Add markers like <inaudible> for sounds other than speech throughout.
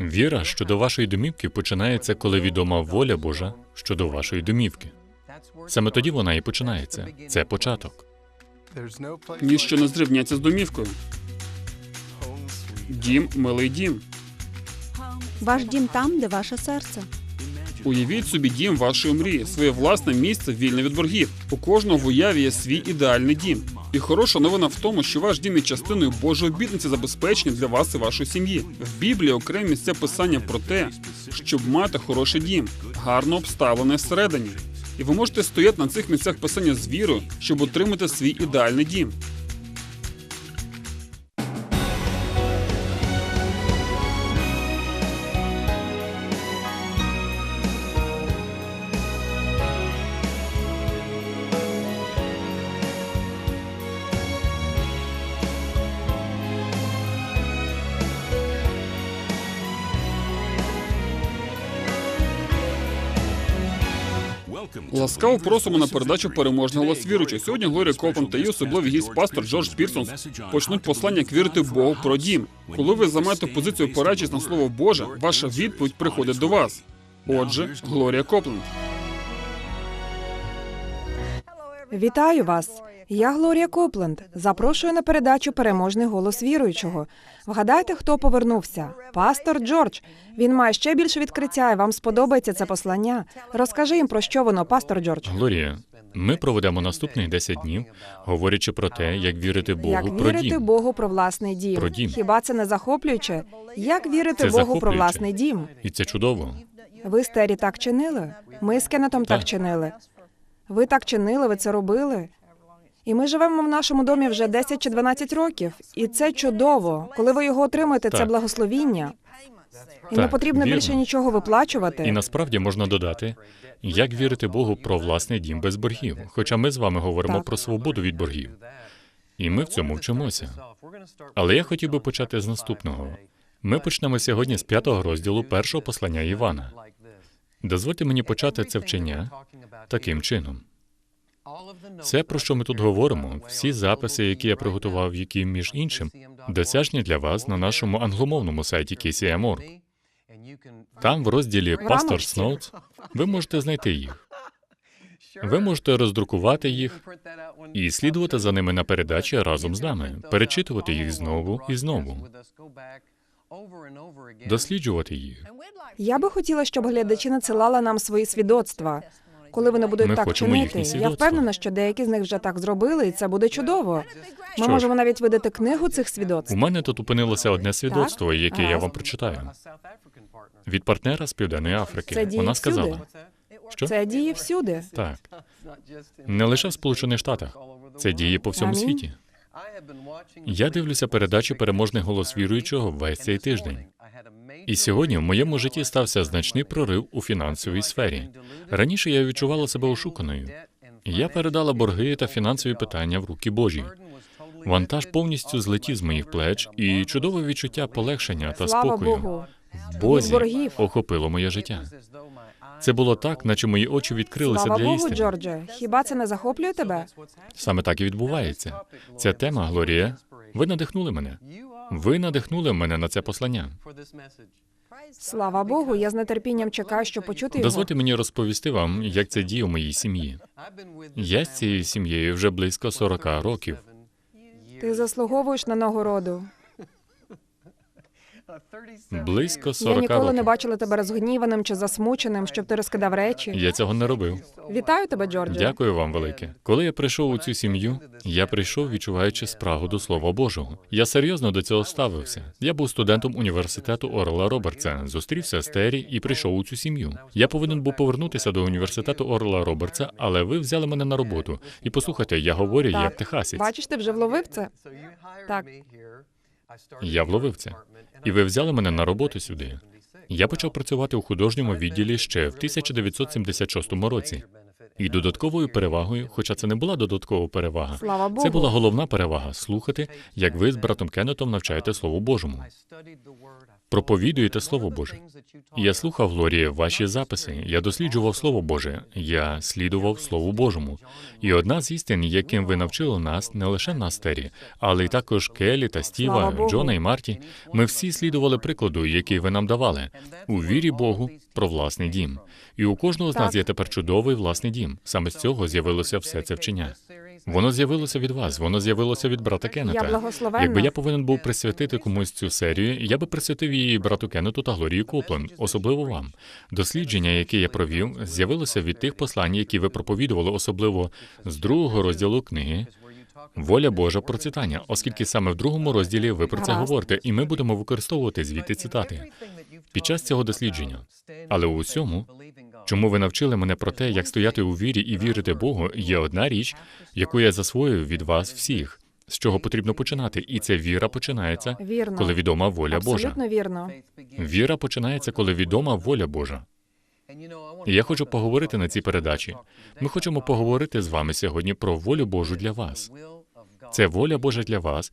Віра щодо вашої домівки починається, коли відома воля Божа щодо вашої домівки. Саме тоді вона і починається. Це початок. Ніщо не зрівняться з домівкою. Дім, милий дім. Ваш дім там, де ваше серце. Уявіть собі дім вашої мрії, своє власне місце вільне від боргів. У кожного в уяві є свій ідеальний дім. І хороша новина в тому, що ваш дім є частиною Божої обітниці забезпечення для вас і вашої сім'ї. В Біблії окремі місця писання про те, щоб мати хороший дім, гарно обставлений всередині. І ви можете стояти на цих місцях писання з вірою, щоб отримати свій ідеальний дім. Ласкаво просимо на передачу переможного голос віруючих. Сьогодні Глорія Копан та її особливий гість пастор Джордж Пірсон почнуть послання як вірити Богу про дім. Коли ви займаєте позицію опираючись на слово Боже, ваша відповідь приходить до вас. Отже, Глорія Копленд. Вітаю вас! Я Глорія Копленд. Запрошую на передачу Переможний голос віруючого. Вгадайте, хто повернувся? Пастор Джордж. Він має ще більше відкриття, і вам сподобається це послання. Розкажи їм про що воно, пастор Джордж. Глорія, ми проведемо наступних 10 днів, говорячи про те, як вірити Богу Як про вірити дім. Богу про власний дім? Про дім. Хіба це не захоплююче? Як вірити Це Богу про власний дім? І це чудово. Ви з Тері так чинили? Ми з Кеннетом так Так. чинили. Ви так чинили, ви це робили. І ми живемо в нашому домі вже 10 чи 12 років. І це чудово. Коли ви його отримаєте, це Так. благословіння. І не Так, потрібно вірно. більше нічого виплачувати. І насправді можна додати, як вірити Богу про власний дім без боргів. Хоча ми з вами говоримо Так. про свободу від боргів. І ми в цьому вчимося. Але я хотів би почати з наступного. Ми почнемо сьогодні з п'ятого розділу першого послання Івана. Дозвольте мені почати це вчення таким чином. Все, про що ми тут говоримо, всі записи, які я приготував, які між іншим досяжні для вас на нашому англомовному сайті KCMOR. Там, в розділі. Pastors Notes, ви можете знайти їх. Ви можете роздрукувати їх і слідувати за ними на передачі разом з нами, перечитувати їх знову і знову, досліджувати їх. Я би хотіла, щоб глядачі надсилали нам свої свідоцтва. Коли вони будуть Ми так хочемо чинити, їхні я впевнена, що деякі з них вже так зробили, і це буде чудово. Ми Що ж. можемо навіть видати книгу цих свідоцтв. У мене тут опинилося одне свідоцтво, яке я вам прочитаю від партнера з Південної Африки. Це діє Вона всюди. сказала, що Це діє всюди. так, не лише в Сполучених Штатах, це діє по всьому Амінь. світі. Я дивлюся передачі переможний голос віруючого весь цей тиждень. І сьогодні в моєму житті стався значний прорив у фінансовій сфері. Раніше я відчувала себе ошуканою. Я передала борги та фінансові питання в руки Божі. Вантаж повністю злетів з моїх плеч, і чудове відчуття полегшення та Слава спокою Богу. в Бозі охопило моє життя. Це було так, наче мої очі відкрилися Слава для Богу, істини. Джордже. Хіба це не захоплює тебе? Саме так і відбувається. Ця тема, Глорія, ви надихнули мене. Ви надихнули мене на це послання. Слава Богу, я з нетерпінням чекаю, щоб почути його. Дозвольте мені розповісти вам, як це діє у моїй сім'ї. Я з цією сім'єю вже близько 40 років. Ти заслуговуєш на нагороду. Близько Я 40 ніколи не років. бачила тебе розгніваним чи засмученим, щоб ти розкидав речі. Я цього не робив. Вітаю тебе, Джордже. Дякую вам велике. Коли я прийшов у цю сім'ю, я прийшов, відчуваючи спрагу до Слова Божого. Я серйозно до цього ставився. Я був студентом університету Орла Робертса, зустрівся з Террі і прийшов у цю сім'ю. Я повинен був повернутися до університету Орла Робертса, але ви взяли мене на роботу. І послухайте, я говорю Так. як техасець. Бачиш, ти вже вловив це? Так. Я вловив це. І ви взяли мене на роботу сюди. Я почав працювати у художньому відділі ще в 1976 році. І додатковою перевагою, хоча це не була додаткова перевага, Слава Богу. це була головна перевага слухати, як ви з братом Кеннетом навчаєте Слову Божому. Проповідуєте Слово Боже. Я слухав Глорія ваші записи. Я досліджував Слово Боже. Я слідував Слову Божому. І одна з істин, яким ви навчили нас, не лише нас, Тері, але й також Келі та Стіва, Джона і Марті. Ми всі слідували прикладу, який ви нам давали у вірі Богу про власний дім. І у кожного з нас є тепер чудовий власний дім. Саме з цього з'явилося все це вчення. Воно з'явилося від вас, воно з'явилося від брата Кеннета. Я благословенна. Якби я повинен був присвятити комусь цю серію, я би присвятив її брату Кеннету та Глорії Коплен, особливо вам. Дослідження, яке я провів, з'явилося від тих послань, які ви проповідували, особливо з другого розділу книги. Воля Божа процитання, оскільки саме в другому розділі ви про це говорите, і ми будемо використовувати звідти цитати під час цього дослідження. Але у усьому, чому ви навчили мене про те, як стояти у вірі і вірити Богу, є одна річ, яку я засвоїв від вас всіх, з чого потрібно починати, і це віра починається, Вірно. коли відома воля Божа. Абсолютно вірно. Віра починається, коли відома воля Божа. І я хочу поговорити на цій передачі. Ми хочемо поговорити з вами сьогодні про волю Божу для вас. Це воля Божа для вас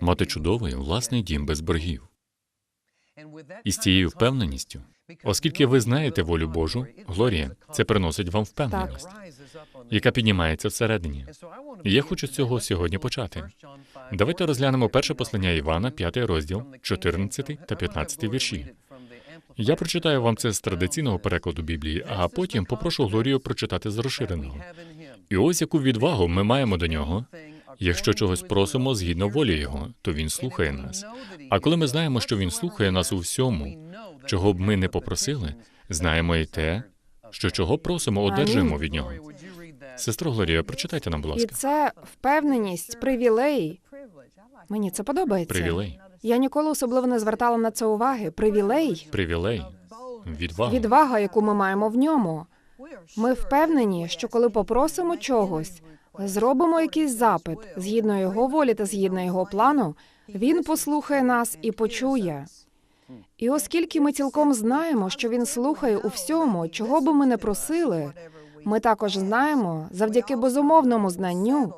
мати чудовий власний дім без боргів. І з цією впевненістю, оскільки ви знаєте волю Божу, Глорія, це приносить вам впевненість, яка піднімається всередині. Я хочу з цього сьогодні почати. Давайте розглянемо перше послання Івана, п'ятий розділ, 14 та 15 вірші. Я прочитаю вам це з традиційного перекладу Біблії, а потім попрошу Глорію прочитати з розширеного. І ось яку відвагу ми маємо до нього. Якщо чогось просимо згідно волі Його, то Він слухає нас. А коли ми знаємо, що Він слухає нас у всьому, чого б ми не попросили, знаємо і те, що чого просимо, одержуємо від нього. Сестро Глорія, прочитайте нам, будь І це впевненість, привілей. Мені це подобається. привілей, Я ніколи особливо не звертала на це уваги. Привілей, привілей, відвага. відвага, яку ми маємо в ньому. Ми впевнені, що коли попросимо чогось, зробимо якийсь запит згідно його волі та згідно його плану, він послухає нас і почує. І оскільки ми цілком знаємо, що він слухає у всьому, чого би ми не просили, ми також знаємо, завдяки безумовному знанню,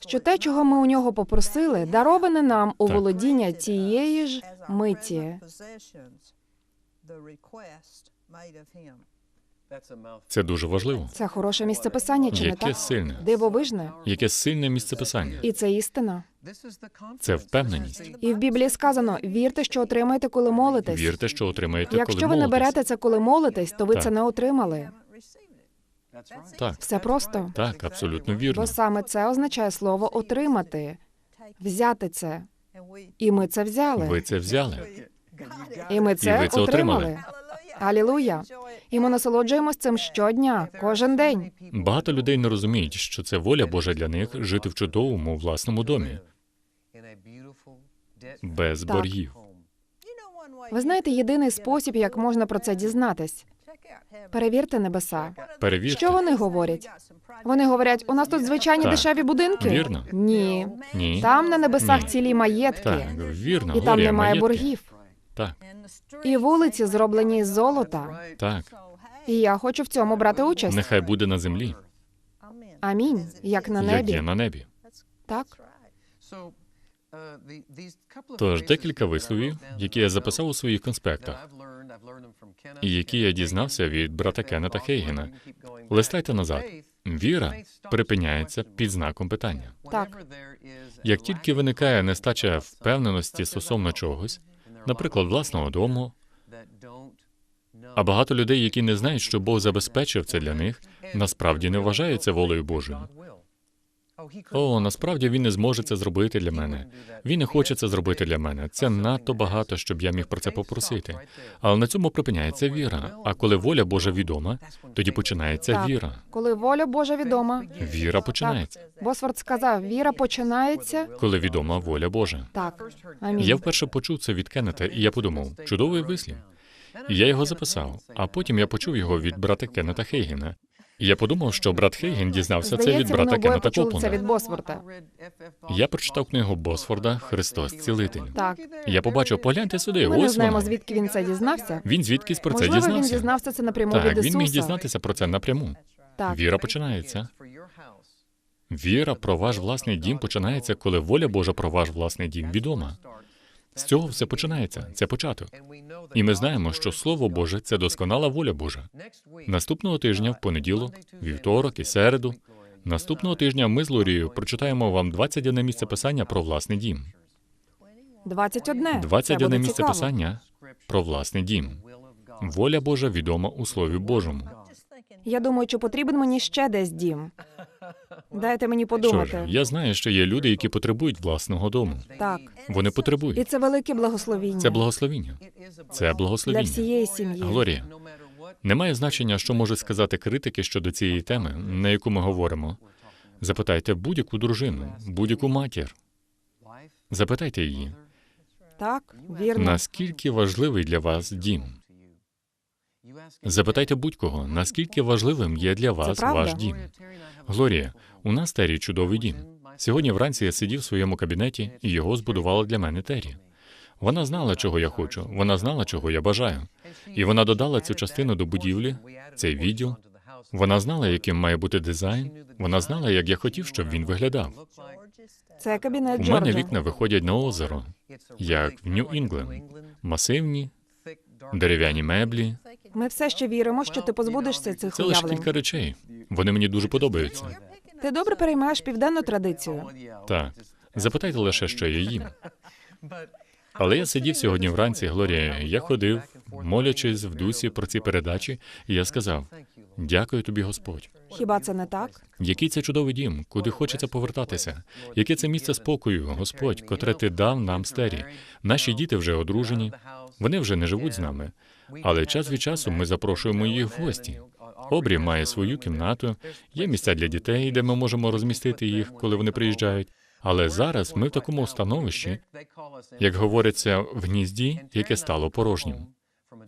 що те, чого ми у нього попросили, дароване нам у володіння тієї ж миті. Це дуже важливо. Це хороше місце писання, чи не так? сильне, Дивовижне. яке сильне місце писання. І це істина. Це впевненість. І в Біблії сказано: вірте, що отримаєте, коли молитесь. Вірте, що отримаєте, Якщо коли ви не молитесь. берете це, коли молитесь, то ви Так. це не отримали. Так, Все просто. так, абсолютно вірно. Бо саме це означає слово отримати, взяти це. І ми це взяли. Ви це взяли. І ми це, ви це отримали. отримали. Алілуя. І ми насолоджуємось цим щодня, кожен день. Багато людей не розуміють, що це воля Божа для них жити в чудовому власному домі без Так. боргів. Ви знаєте, єдиний спосіб, як можна про це дізнатись. Перевірте небеса. Перевірте. Що вони говорять? Вони говорять, у нас тут звичайні Так. дешеві будинки. Вірно. Ні. Ні. Там на небесах Ні. цілі маєтки, Так, вірно. і там немає маєтки. боргів. Так, І вулиці зроблені з золота. так. І я хочу в цьому брати участь. Нехай буде на землі, Амінь. Як на як небі. є на небі. Так. Тож декілька висловів, які я записав у своїх конспектах, і які я дізнався від брата Кеннета Хейгена. Листайте назад. Віра припиняється під знаком питання. Так. Як тільки виникає нестача впевненості стосовно чогось, наприклад, власного дому, а багато людей, які не знають, що Бог забезпечив це для них, насправді не вважають це волею Божою. О, насправді він не зможе це зробити для мене. Він не хоче це зробити для мене. Це надто багато, щоб я міг про це попросити. Але на цьому припиняється віра. А коли воля Божа відома, тоді починається Так. віра. Коли воля Божа відома. Віра починається, Босфорд сказав, віра починається. коли відома воля Божа. Так. Амінь. Я вперше почув це від Кеннета, і я подумав, чудовий вислів. І я його записав, а потім я почув його від брата Кеннета Хейгена. Я подумав, що брат Хейген дізнався це від Здається, вони брата обоє Кеннета почули це від Босфорда. Я прочитав книгу Босфорда Христос Цілитель. Так. Я побачив, погляньте сюди, Ми не ось знаємо, воно. звідки він це дізнався. Він звідкись про це Можливо, він дізнався. дізнався це напряму Так, від він міг дізнатися про це напряму. Так. Віра починається. Віра про ваш власний дім починається, коли воля Божа про ваш власний дім відома. З цього все починається. Це початок. І ми знаємо, що Слово Боже це досконала воля Божа. Наступного тижня, в понеділок, вівторок і середу. Наступного тижня ми з Лорією прочитаємо вам 21 місце писання про власний дім. 21. Це 21 місце писання про власний дім. Воля Божа відома у Слові Божому. Я думаю, чи потрібен мені ще десь дім. Дайте мені Що подумати. ж, я знаю, що є люди, які потребують власного дому. Так. Вони потребують. І це велике благословіння Це благословіння. Це для всієї сім'ї. Глорія, немає значення, що можуть сказати критики щодо цієї теми, на яку ми говоримо. Запитайте будь-яку дружину, будь-яку матір. Запитайте її, Так, вірно. наскільки важливий для вас дім. Запитайте будь-кого, наскільки важливим є для вас ваш дім. Глорія, у нас Террі чудовий дім. Сьогодні вранці я сидів в своєму кабінеті, і його збудувала для мене Террі. Вона знала, чого я хочу, вона знала, чого я бажаю. І вона додала цю частину до будівлі, цей відділ. Вона знала, яким має бути дизайн. Вона знала, як я хотів, щоб він виглядав. Це кабінет У мене вікна виходять на озеро, як в Нью-Інгленд. Масивні, дерев'яні меблі. Ми все ще віримо, що ти позбудешся цих Це лише уявлень. кілька речей. Вони мені дуже подобаються. Ти добре переймаєш південну традицію. Так, запитайте лише, що я їм. Але я сидів сьогодні вранці, Глорія. Я ходив, молячись в дусі про ці передачі, і я сказав: Дякую тобі, Господь. Хіба це не так? Який це чудовий дім, куди хочеться повертатися? Яке це місце спокою, Господь, котре ти дав нам стері? Наші діти вже одружені, вони вже не живуть з нами. Але час від часу ми запрошуємо їх в гості. Обрі має свою кімнату, є місця для дітей, де ми можемо розмістити їх, коли вони приїжджають. Але зараз ми в такому становищі, як говориться, в гнізді, яке стало порожнім.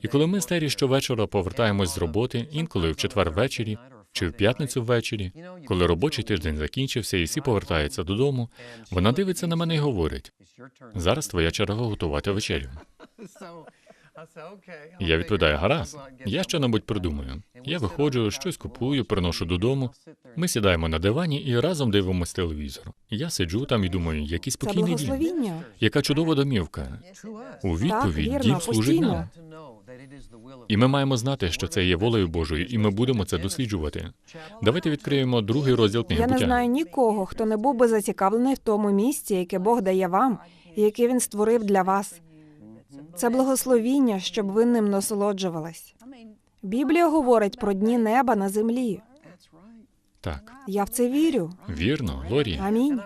І коли ми з Тері щовечора повертаємось з роботи, інколи в четвер ввечері чи в п'ятницю ввечері, коли робочий тиждень закінчився і всі повертаються додому, вона дивиться на мене і говорить: зараз твоя черга готувати вечерю. <laughs> І Я відповідаю, гаразд, я що-небудь придумаю. Я виходжу, щось купую, приношу додому. Ми сідаємо на дивані і разом дивимося телевізор. Я сиджу там і думаю, який спокійний дім, яка чудова домівка. У відповідь вірно, дім служить нам. І ми маємо знати, що це є волею Божою, і ми будемо це досліджувати. Давайте відкриємо другий розділ книги Я не знаю нікого, хто не був би зацікавлений в тому місці, яке Бог дає вам, і яке він створив для вас. Це благословіння, щоб ви ним насолоджувались. Біблія говорить про дні неба на землі. Так, Я в це вірю. вірно, Лорі. Амінь.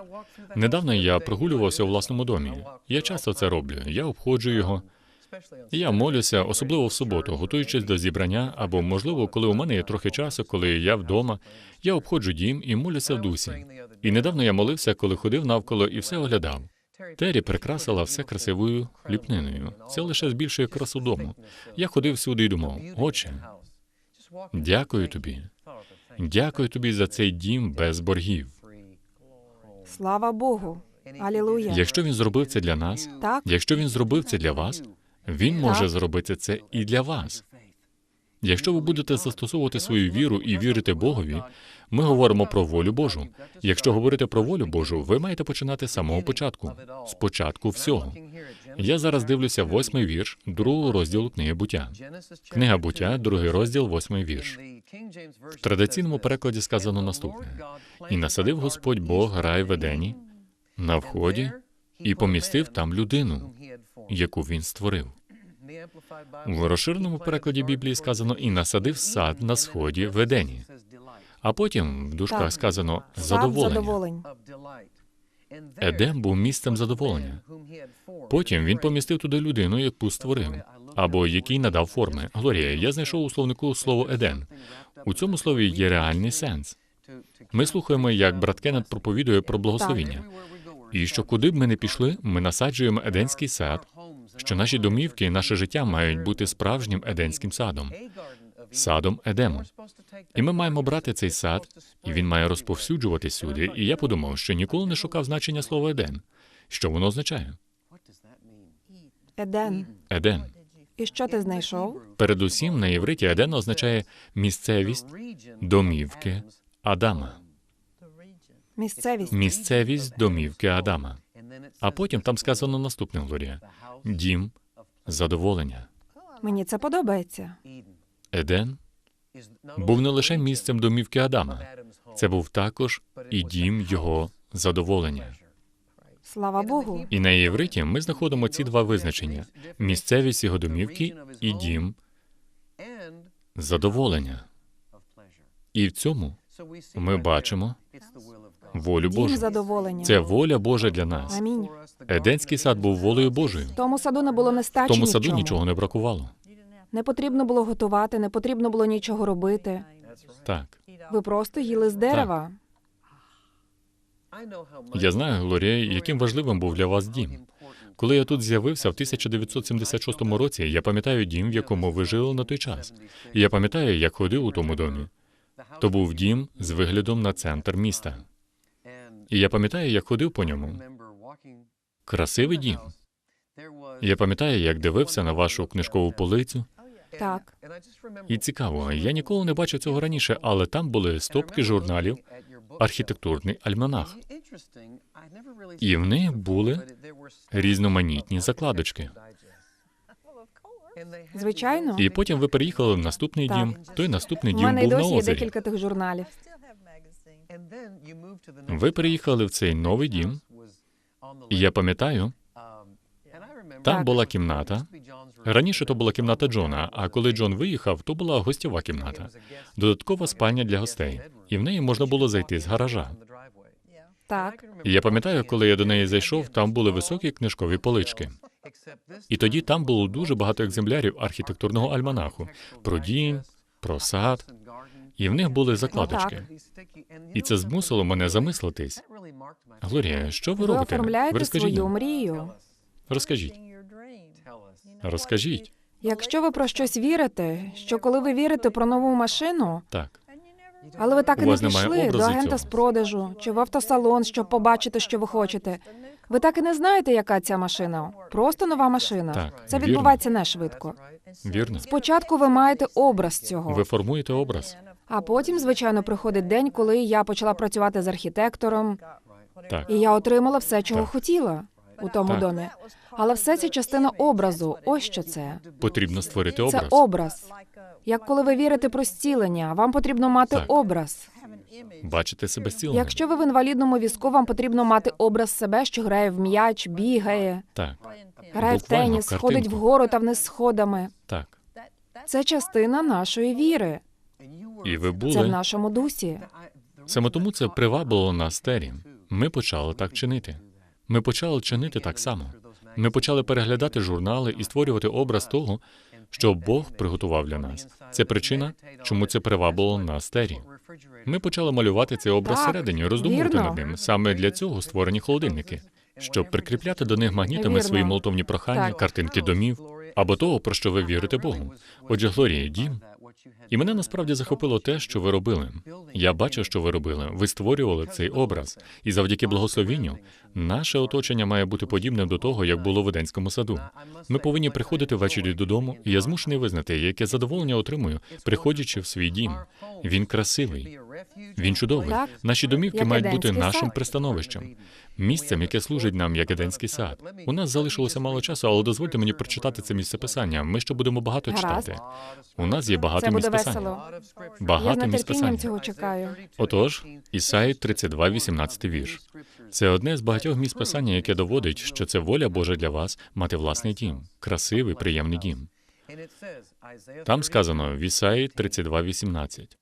Недавно я прогулювався у власному домі. Я часто це роблю. Я обходжу його. Я молюся, особливо в суботу, готуючись до зібрання, або можливо, коли у мене є трохи часу, коли я вдома. Я обходжу дім і молюся в дусі. І недавно я молився, коли ходив навколо і все оглядав. Террі прикрасила все красивою ліпниною. Це лише збільшує красу дому. Я ходив всюди і думав, отче, дякую тобі. Дякую тобі за цей дім без боргів. Слава Богу. Алілуя. Якщо він зробив це для нас, Так, якщо він зробив це для вас, він може Так. зробити це і для вас. Якщо ви будете застосовувати свою віру і вірити Богові, ми говоримо про волю Божу. Якщо говорити про волю Божу, ви маєте починати з самого початку, з початку всього. Я зараз дивлюся восьмий вірш другого розділу книги буття. Книга буття, другий розділ, восьмий вірш. В традиційному перекладі сказано наступне: І насадив Господь Бог рай в Едені на вході і помістив там людину, яку він створив. В розширеному перекладі Біблії сказано і насадив сад на сході в Едені. А потім в дужках сказано задоволення. Едем був місцем задоволення. Потім він помістив туди людину, яку створив, або який надав форми. Глорія, я знайшов у словнику слово Еден. У цьому слові є реальний сенс. Ми слухаємо, як брат Кеннет проповідує про благословіння. І що куди б ми не пішли, ми насаджуємо еденський сад, що наші домівки наше життя мають бути справжнім еденським садом, садом Едему. І ми маємо брати цей сад, і він має розповсюджуватись сюди. І я подумав, що ніколи не шукав значення слова Еден. Що воно означає? Еден. Еден. І що ти знайшов? Передусім на євриті Еден означає місцевість домівки Адама. Місцевість. Місцевість домівки Адама. А потім там сказано наступне Глорія: дім задоволення. Мені це подобається. Еден був не лише місцем домівки Адама, це був також і дім його задоволення. Слава Богу. І на євриті ми знаходимо ці два визначення: місцевість його домівки і дім задоволення. І в цьому ми бачимо волю Божу. задоволення. Це воля Божа для нас. Амінь. Еденський сад був волею Божою. В тому саду не було В тому саду нічого не бракувало. Не потрібно було готувати, не потрібно було нічого робити. Так. Ви просто їли з дерева. Я знаю, Глорія, яким важливим був для вас дім. Коли я тут з'явився в 1976 році, я пам'ятаю дім, в якому ви жили на той час. І я пам'ятаю, як ходив у тому домі. То був дім з виглядом на центр міста. І я пам'ятаю, як ходив по ньому. Красивий дім. Я пам'ятаю, як дивився на вашу книжкову полицю. Так. І цікаво, я ніколи не бачив цього раніше, але там були стопки журналів, архітектурний альманах. І в них були різноманітні закладочки. Звичайно. І потім ви переїхали в наступний Так. дім. Той наступний У дім мене й був на є озері. декілька тих журналів. Ви переїхали в цей новий дім, і я пам'ятаю, там була кімната. Раніше то була кімната Джона, а коли Джон виїхав, то була гостьова кімната, додаткова спальня для гостей, і в неї можна було зайти з гаража. Так. І я пам'ятаю, коли я до неї зайшов, там були високі книжкові полички. І тоді там було дуже багато екземплярів архітектурного альманаху про дім, про сад, і в них були закладочки. І це змусило мене замислитись. Глорія, що ви Ви робите? оформляєте Ви розкажіть свою нам. мрію. Розкажіть. Розкажіть. Якщо ви про щось вірите, що коли ви вірите про нову машину, Так. але ви так і не пішли до агента цього? з продажу чи в автосалон, щоб побачити, що ви хочете. Ви так і не знаєте, яка ця машина. Просто нова машина. Так, Це вірно. відбувається не швидко. Вірно. Спочатку ви маєте образ цього, Ви формуєте образ. а потім, звичайно, приходить день, коли я почала працювати з архітектором, Так. і я отримала все, чого Так. хотіла у тому Так. домі. Але все це частина образу. Ось що це. Потрібно створити образ. Це образ. Як коли ви вірите про зцілення, вам потрібно мати Так. образ. Бачите себе зціленим. Якщо ви в інвалідному візку, вам потрібно мати образ себе, що грає в м'яч, бігає, Так, грає в теніс, картинку. ходить вгору та вниз сходами. так. Це частина нашої віри. І ви Це в нашому дусі. Саме тому це привабило нас Тері. Ми почали так чинити. Ми почали чинити так само. Ми почали переглядати журнали і створювати образ того, що Бог приготував для нас. Це причина, чому це привабило нас Тері. Ми почали малювати цей образ всередині, роздумувати над ним. Саме для цього створені холодильники, щоб прикріпляти до них магнітами свої молитовні прохання, картинки домів або того, про що ви вірите Богу. Отже, Глорія, дім. І мене насправді захопило те, що ви робили. Я бачив, що ви робили. Ви створювали цей образ, і завдяки благословінню наше оточення має бути подібним до того, як було в Еденському саду. Ми повинні приходити ввечері додому, і я змушений визнати, яке задоволення отримую, приходячи в свій дім. Він красивий, він чудовий. Наші домівки мають бути нашим пристановищем, місцем, яке служить нам як еденський сад. У нас залишилося мало часу, але дозвольте мені прочитати це місце писання. Ми ще будемо багато Гаразд. читати. У нас є багато місць писання. Багато місць писання. цього чекаю. Отож, Ісаї 32, 18 вірш. Це одне з багатьох місць писання, яке доводить, що це воля Божа для вас мати власний дім, красивий, приємний дім. Там сказано в Ісаї 32, 18.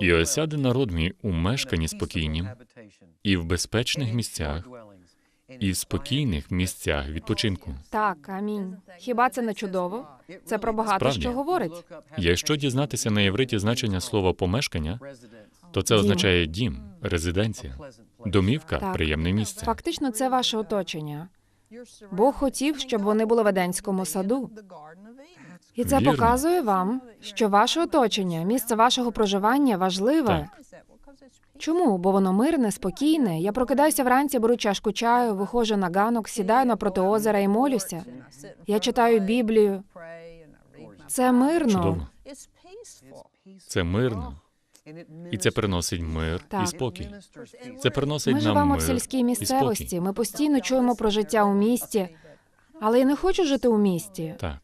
І осяде народ мій у мешканні спокійнім, І в безпечних місцях, і в спокійних місцях відпочинку. Так, амінь. Хіба це не чудово? Це про багато Справді. що говорить. Якщо дізнатися на євриті значення слова помешкання, то це Дім. означає дім, резиденція, домівка, Так. приємне місце. Фактично, це ваше оточення. Бог хотів, щоб вони були в Еденському саду. І це Вірно. показує вам, що ваше оточення, місце вашого проживання важливе. Чому? Бо воно мирне, спокійне. Я прокидаюся вранці, беру чашку чаю, виходжу на ганок, сідаю напроти озера і молюся. Я читаю Біблію. Це мирно. Чудово. Це мирно. І це приносить мир і спокій. Це приносить Ми нам живемо мир в сільській місцевості. Ми постійно чуємо про життя у місті. Але я не хочу жити у місті. Так,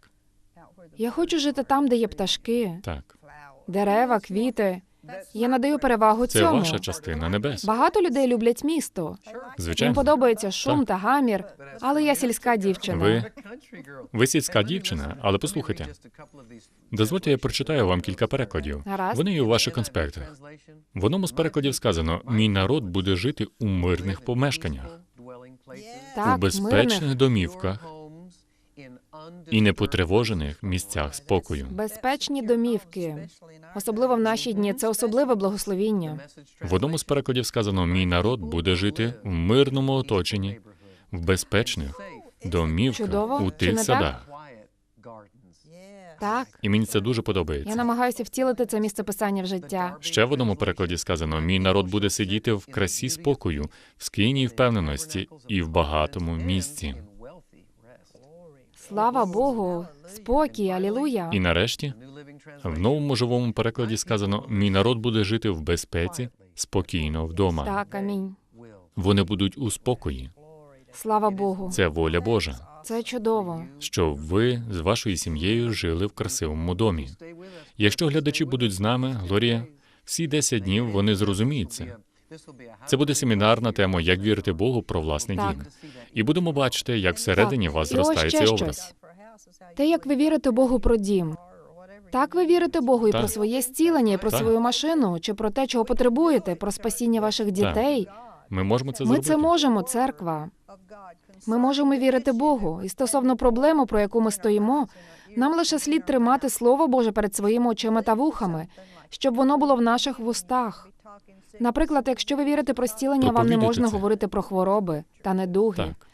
Я хочу жити там, де є пташки, так. дерева, квіти. Я надаю перевагу Це цьому. ваша частина небес. Багато людей люблять місто. Їм Звичайно. подобається шум Так. та гамір, але я сільська дівчина. Ви, ви сільська дівчина, але послухайте. Дозвольте, я прочитаю вам кілька перекладів. Гаразд. Вони є у ваших конспектах. В одному з перекладів сказано: мій народ буде жити у мирних помешканнях, Так, у безпечних мирних. домівках і непотривожених місцях спокою. Безпечні домівки, особливо в наші дні. Це особливе благословіння. В одному з перекладів сказано: мій народ буде жити в мирному оточенні, в безпечних домівках Чудово, у тих садах. Так, І мені це дуже подобається. я намагаюся втілити це місце писання в життя. Ще в одному перекладі сказано: мій народ буде сидіти в красі спокою, в скиній впевненості і в багатому місці. Слава Богу, спокій, алілуя. І нарешті, в новому живому перекладі сказано: мій народ буде жити в безпеці, спокійно вдома. Так, амінь. Вони будуть у спокої. Слава Богу. Це воля Божа, Це чудово. щоб ви з вашою сім'єю жили в красивому домі. Якщо глядачі будуть з нами, Глорія, всі 10 днів вони зрозуміють це. Це буде семінар на тему Як вірити Богу про власний Так. дім. І будемо бачити, як всередині Так. вас зростає цей щось. образ. Те, як ви вірите Богу про дім. Так ви вірите Богу і Так. про своє зцілення, і про Так. свою машину, чи про те, чого потребуєте, про спасіння ваших дітей. Ми можемо це Ми зробити. це можемо, церква. Ми можемо вірити Богу. І стосовно проблеми, про яку ми стоїмо, нам лише слід тримати Слово Боже перед своїми очима та вухами, щоб воно було в наших вустах. Наприклад, якщо ви вірите про зцілення, вам не можна це. говорити про хвороби та недуги. Так.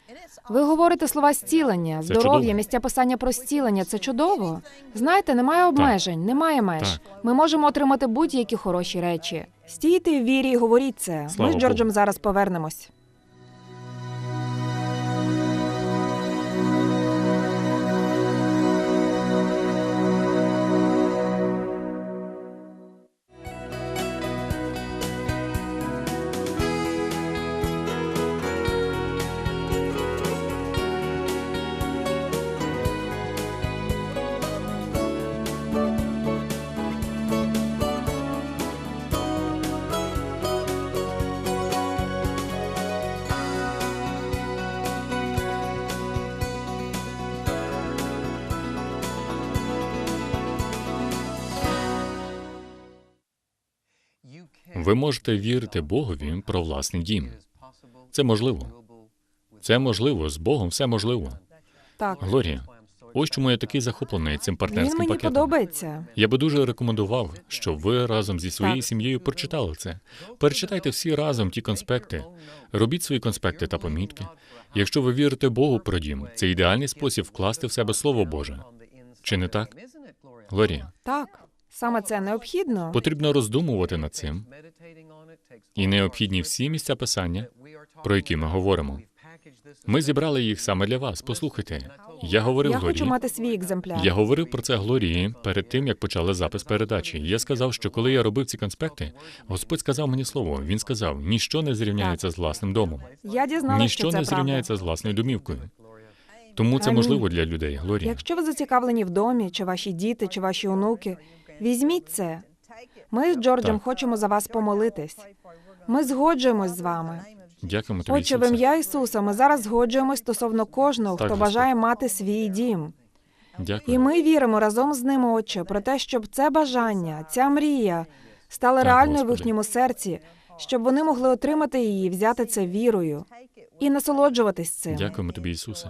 Ви говорите слова зцілення, здоров'я, місця писання про зцілення. Це чудово. Знаєте, немає обмежень, немає меж. Так. Ми можемо отримати будь-які хороші речі. Стійте в вірі і говоріть це. Слава Ми з Джорджем Богу. зараз повернемось. Ви можете вірити Богові про власний дім. Це можливо. Це можливо. З Богом все можливо. Так, Глорія, ось чому я такий захоплений цим він партнерським мені пакетом. подобається. Я би дуже рекомендував, щоб ви разом зі своєю Так. сім'єю прочитали це. Перечитайте всі разом ті конспекти. Робіть свої конспекти та помітки. Якщо ви вірите Богу про дім, це ідеальний спосіб вкласти в себе Слово Боже. Чи не так? Глорія, Так, саме це необхідно. потрібно роздумувати над цим. І необхідні всі місця писання, про які ми говоримо. Ми зібрали їх саме для вас. Послухайте, я говорив Я Глорії. хочу мати свій екземпляр. Я говорив про це Глорії перед тим, як почали запис передачі. Я сказав, що коли я робив ці конспекти, Господь сказав мені слово. Він сказав: ніщо не зрівняється з власним домом, Я дізналася, ніщо що це не правда. зрівняється з власною домівкою. Тому це Амінь. можливо для людей. Глорія. Якщо ви зацікавлені в домі, чи ваші діти, чи ваші онуки, візьміть це. Ми з Джорджем Так. хочемо за вас помолитись. Ми згоджуємось з вами. Дякуємо тобі. Отче, в ім'я Ісуса, ми зараз згоджуємось стосовно кожного, Так, хто бажає мати свій дім. Дякую. І ми віримо разом з ним, Отче, про те, щоб це бажання, ця мрія стали Так, реальною в їхньому серці, щоб вони могли отримати її, взяти це вірою і насолоджуватись цим. Дякуємо тобі, Ісусе.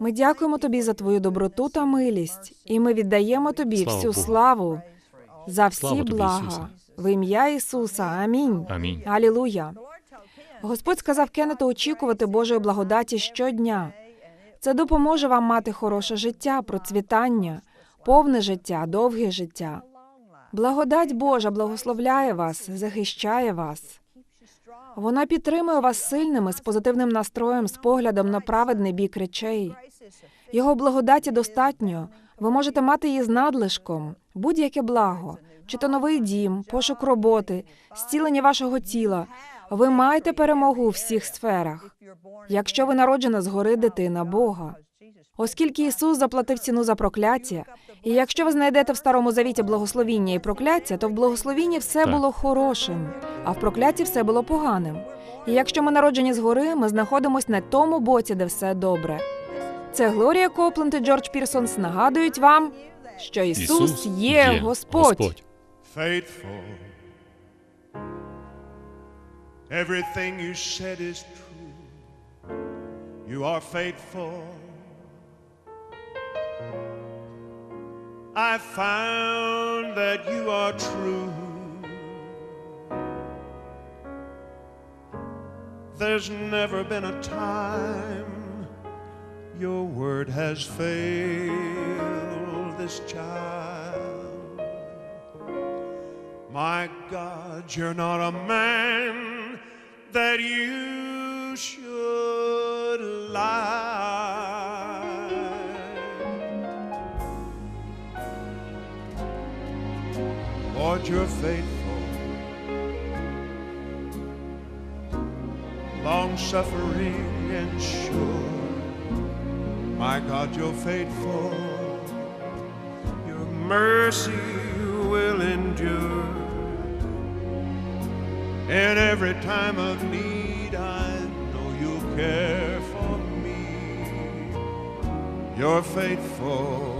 Ми дякуємо тобі за твою доброту та милість, і ми віддаємо тобі Слава всю Богу. славу за всі Слава блага. Ісусе. В ім'я Ісуса. Амінь. Амінь. Алілуя. Господь сказав Кеннету очікувати Божої благодаті щодня. Це допоможе вам мати хороше життя, процвітання, повне життя, довге життя. Благодать Божа благословляє вас, захищає вас. Вона підтримує вас сильними з позитивним настроєм, з поглядом на праведний бік речей. Його благодаті достатньо. Ви можете мати її з надлишком, будь-яке благо, чи то новий дім, пошук роботи, зцілення вашого тіла. Ви маєте перемогу у всіх сферах. Якщо ви народжена згори дитина Бога. Оскільки Ісус заплатив ціну за прокляття, і якщо ви знайдете в старому завіті благословіння і прокляття, то в благословінні все Так. було хорошим, а в проклятті все було поганим. І якщо ми народжені згори, ми знаходимося на тому боці, де все добре. Це Глорія Копленд і Джордж Пірсонс нагадують вам, що Ісус, є, Господь. faithful. Everything you said is true. You are faithful. I found that you are true. There's never been a time your word has failed this child. My God, you're not a man that you should lie. Lord, you're faithful, long suffering and sure. My God, you're faithful your mercy will endure. In every time of need, I know you'll care for me. You're faithful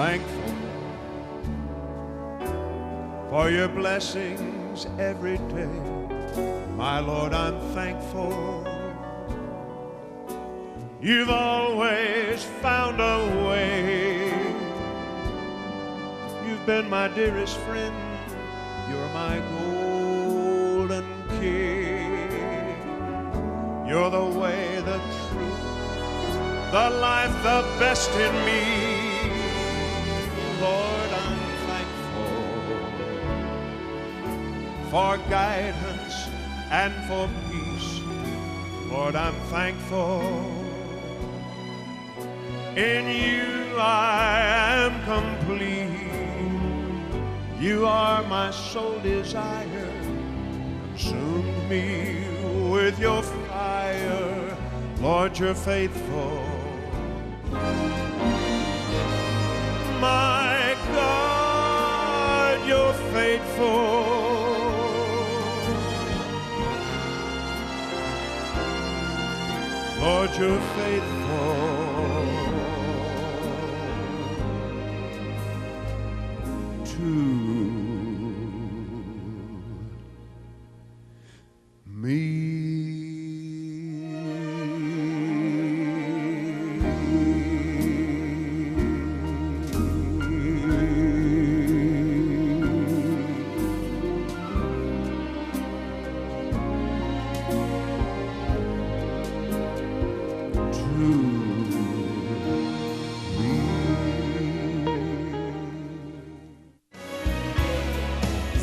Thankful for your blessings every day. My Lord, I'm thankful. You've always found a way. You've been my dearest friend. You're my golden king. You're the way, the truth, the life, the best in me. Lord, I'm thankful for guidance and for peace. Lord, I'm thankful. In you I am complete. You are my sole desire. Consume me with your fire. Lord, you're faithful. My you're faithful. Lord, you're faithful to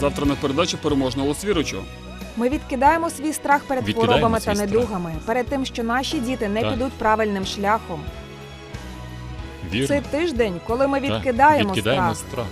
Завтра на передачі переможного віруючого. Ми відкидаємо свій страх перед Відкидаємо хворобами свій та страх. недугами, перед тим, що наші діти не Так. підуть правильним шляхом. Вірно. Це тиждень, коли ми Так, відкидаємо, відкидаємо страх. страх.